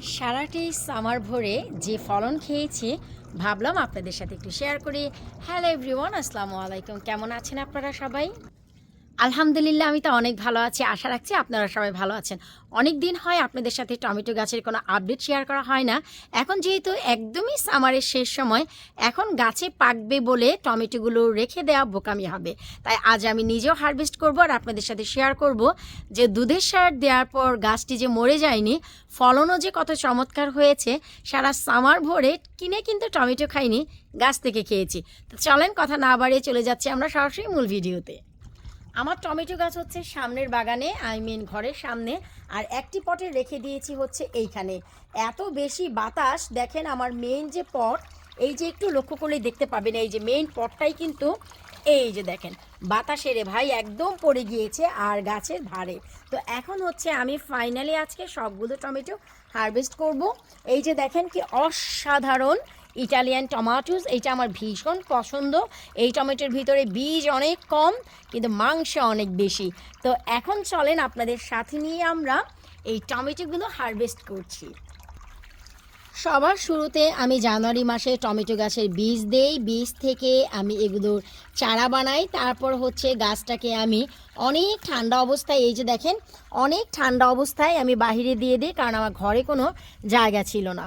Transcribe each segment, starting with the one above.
সারাটি সামার ভরে যে ফলন খেয়েছি, ভাবলাম আপনাদের সাথে একটু শেয়ার করি। হ্যালো এভরিওয়ান আসসালামু আলাইকুম। কেমন আছেন আপনারা সবাই? আলহামদুলিল্লাহ, আমি তো অনেক ভালো আছি। আশা রাখছি আপনারা সবাই ভালো আছেন। অনেক দিন হয় আপনাদের সাথে টমেটো গাছের কোনো আপডেট শেয়ার করা হয় না। এখন যেহেতু একদমই সামারের শেষ সময়, এখন গাছে পাকবে বলে টমেটোগুলো রেখে দেওয়া বোকামি হবে। তাই আজ আমি নিজেও হারভেস্ট করব আর আপনাদের সাথে শেয়ার করব যে দুধের সার দেওয়ার পর গাছটি যে মরে যায়নি, ফলনও যে কত চমৎকার হয়েছে, সারা সামার ভরে কিনে কিন্তু টমেটো খাইনি, গাছ থেকে খেয়েছি। তো চলেন কথা না বাড়িয়ে চলে যাচ্ছি আমরা সরাসরি মূল ভিডিওতে। আমার টমেটো গাছ হচ্ছে সামনের বাগানে আই মিন ঘরের সামনে, আর একটি পটে রেখে দিয়েছি হচ্ছে এইখানে। এত বেশি বাতাস, দেখেন আমার মেইন যে পট, এই যে একটু লক্ষ্য করলে দেখতে পাবেন, এই যে মেইন পটটাই কিন্তু এই যে দেখেন বাতাসেরে ভাই একদম পড়ে গিয়েছে আর গাছের ভারে তো এখন হচ্ছে আমি ফাইনালি আজকে সবগুলো টমেটো হারভেস্ট করব। এই যে দেখেন কি অসাধারণ ইটালিয়ান টমাটোস এইটা আমার ভীষণ পছন্দ। এই টমেটোর ভিতরে বীজ অনেক কম, কিন্তু মাংস অনেক বেশি। তো এখন চলেন আপনাদের সাথে নিয়ে আমরা এই টমেটোগুলো হারভেস্ট করছি। সবার শুরুতে আমি জানুয়ারি মাসে টমেটো গাছের বীজ দেই। বীজ থেকে আমি এগুলোর চারা বানাই। তারপর হচ্ছে গাছটাকে আমি অনেক ঠান্ডা অবস্থায়, এই যে দেখেন, অনেক ঠান্ডা অবস্থায় আমি বাহিরে দিয়ে দিই, কারণ আমার ঘরে কোনো জায়গা ছিল না।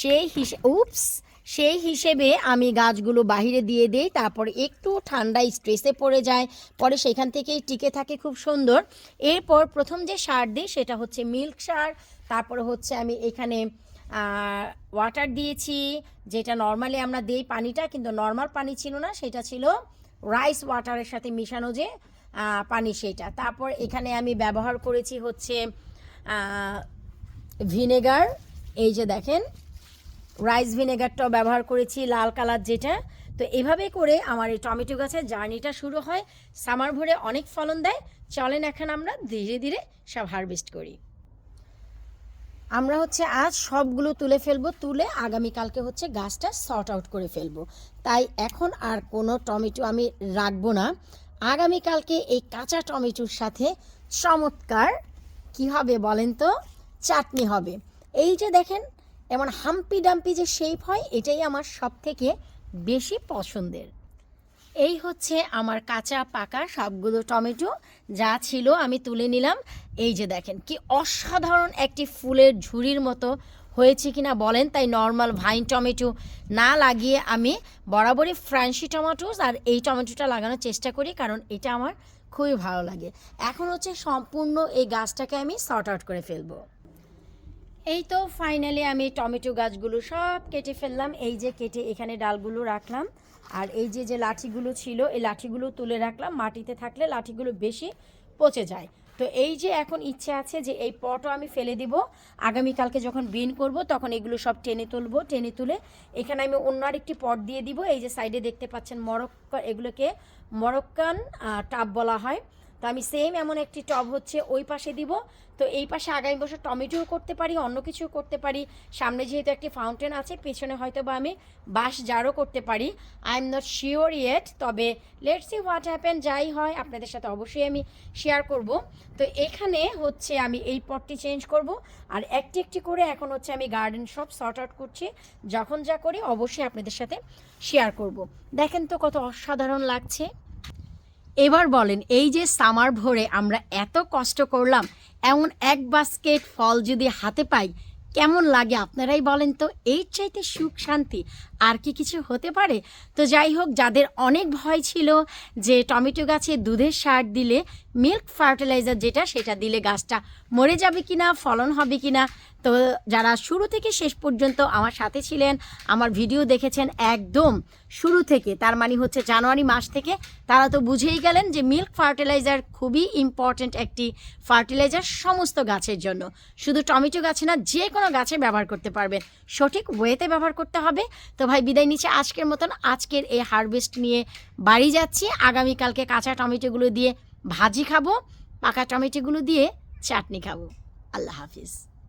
সেই হিসে উপস সেই হিসেবে আমি গাছগুলো বাহিরে দিয়ে দিই, তারপর একটু ঠান্ডায় স্ট্রেসে পড়ে যায়, পরে সেখান থেকেই টিকে থাকে খুব সুন্দর। এরপর প্রথম যে সার দিই সেটা হচ্ছে মিল্ক সার, তারপর হচ্ছে আমি এখানে ওয়াটার দিয়েছি, যেটা নর্মালি আমরা দিই পানিটা, কিন্তু নর্মাল পানি ছিল না, সেটা ছিল রাইস ওয়াটারের সাথে মিশানো যে পানি সেটা। তারপর এখানে আমি ব্যবহার করেছি হচ্ছে ভিনেগার এই যে দেখেন রাইস ভিনেগারটাও ব্যবহার করেছি, লাল কালার যেটা। তো এভাবে করে আমার এই টমেটো গাছের জার্নিটা শুরু হয়। সামার ভরে অনেক ফলন দেয়। চলেন এখন আমরা ধীরে ধীরে সব হারভেস্ট করি। আমরা হচ্ছে আজ সবগুলো তুলে ফেলব, তুলে আগামীকালকে হচ্ছে গাছটা সর্ট আউট করে ফেলব। তাই এখন আর কোনো টমেটো আমি রাখব না। আগামীকালকে এই কাঁচা টমেটোর সাথে চমৎকার কি হবে বলেন তো? চাটনি হবে। এই যে দেখেন এমন হাম্পি ডাম্পি যে শেপ হয়, এটাই আমার সব থেকে বেশি পছন্দের। এই হচ্ছে আমার কাঁচা পাকা সবগুলো টমেটো, যা ছিল আমি তুলে নিলাম। এই যে দেখেন, কি অসাধারণ একটি ফুলের ঝুড়ির মতো হয়েছে কি না বলেন, তাই নর্মাল ভাইন টমেটো না লাগিয়ে আমি বরাবরই ফ্রান্সি টমেটোস আর এই টমেটোটা লাগানোর চেষ্টা করি, কারণ এটা আমার খুবই ভালো লাগে। এখন হচ্ছে সম্পূর্ণ এই গাছটাকে আমি সর্ট আউট করে ফেলব। এই তো ফাইনালি আমি টমেটো গাছগুলো সব কেটে ফেললাম। এই যে কেটে এখানে ডালগুলো রাখলাম। আর এই যে যে লাঠিগুলো ছিল, এই লাঠিগুলো তুলে রাখলাম। মাটিতে থাকলে লাঠিগুলো বেশি পচে যায়। তো এই যে এখন ইচ্ছে আছে যে এই পটও আমি ফেলে দিব। আগামীকালকে যখন বিন করব, তখন এগুলো সব টেনে তুলবো। টেনে তুলে এখানে আমি অন্য আরেকটি পট দিয়ে দিব। এই যে সাইডে দেখতে পাচ্ছেন মরক্কা এগুলোকে মরক্কান টাব বলা হয়। তো আমি সেম এমন একটি টব হচ্ছে ওই পাশে দিব। তো এই পাশে আগামী বছর টমেটোও করতে পারি, অন্য কিছুও করতে পারি। সামনে যেহেতু একটি ফাউন্টেন আছে, পেছনে হয়তো বা আমি বাঁশ জারও করতে পারি। I am not sure yet তবে লেটস সি হোয়াট হ্যাপেন যাই হয়, আপনাদের সাথে অবশ্যই আমি শেয়ার করব। তো এখানে হচ্ছে আমি এই পটটি চেঞ্জ করব। আর একটি একটি করে এখন হচ্ছে আমি গার্ডেন সব সর্ট আউট করছি। যখন যা করি, অবশ্যই আপনাদের সাথে শেয়ার করব। দেখেন তো কত অসাধারণ লাগছে। এবার বলেন, এই যে সামার ভরে আমরা এত কষ্ট করলাম, এমন এক বাস্কেট ফল যদি হাতে পাই, কেমন লাগে আপনারাই বলেন তো? এর চাইতে সুখ শান্তি। আর কি কিছু হতে পারে? তো যাই হোক, যাদের অনেক ভয় ছিল যে টমেটো গাছে দুধের সার দিলে, মিল্ক ফার্টিলাইজার যেটা, সেটা দিলে গাছটা মরে যাবে কিনা, ফলন হবে কি না তো যারা শুরু থেকে শেষ পর্যন্ত আমার সাথে ছিলেন, আমার ভিডিও দেখেছেন একদম শুরু থেকে, তার মানে হচ্ছে জানুয়ারি মাস থেকে, তারা তো বুঝেই গেলেন যে মিল্ক ফার্টিলাইজার খুবই ইম্পর্ট্যান্ট একটি ফার্টিলাইজার সমস্ত গাছের জন্য। শুধু টমেটো গাছে না, যে কোনো গাছে ব্যবহার করতে পারবেন। সঠিক ওয়েতে ব্যবহার করতে হবে। তো ভাই, বিদায় নিচ্ছে। আজকের মতন আজকের এই হারভেস্ট নিয়ে বাড়ি যাচ্ছি। আগামীকালকে কাঁচা টমেটোগুলো দিয়ে ভাজি খাব, পাকা টমেটোগুলো দিয়ে চাটনি খাব। আল্লাহ হাফিজ।